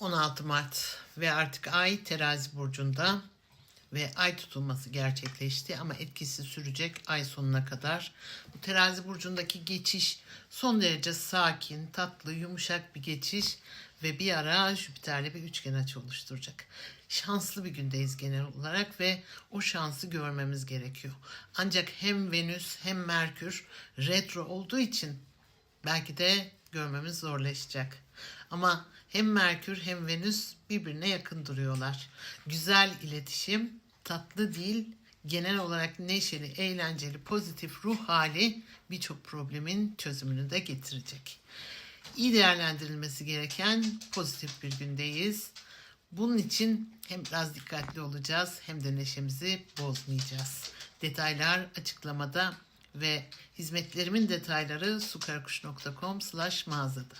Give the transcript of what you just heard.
16 Mart ve artık ay terazi burcunda ve ay tutulması gerçekleşti ama etkisi sürecek ay sonuna kadar. Bu terazi burcundaki geçiş son derece sakin, tatlı, yumuşak bir geçiş ve bir ara Jüpiter'le bir üçgen açı oluşturacak. Şanslı bir gündeyiz genel olarak ve o şansı görmemiz gerekiyor. Ancak hem Venüs hem Merkür retro olduğu için belki de görmemiz zorlaşacak. Ama hem Merkür hem Venüs birbirine yakın duruyorlar. Güzel iletişim, tatlı dil, genel olarak neşeli, eğlenceli, pozitif ruh hali birçok problemin çözümünü de getirecek. İyi değerlendirilmesi gereken pozitif bir gündeyiz. Bunun için hem biraz dikkatli olacağız hem de neşemizi bozmayacağız. Detaylar açıklamada ve hizmetlerimin detayları sukarkuş.com slash mağazada.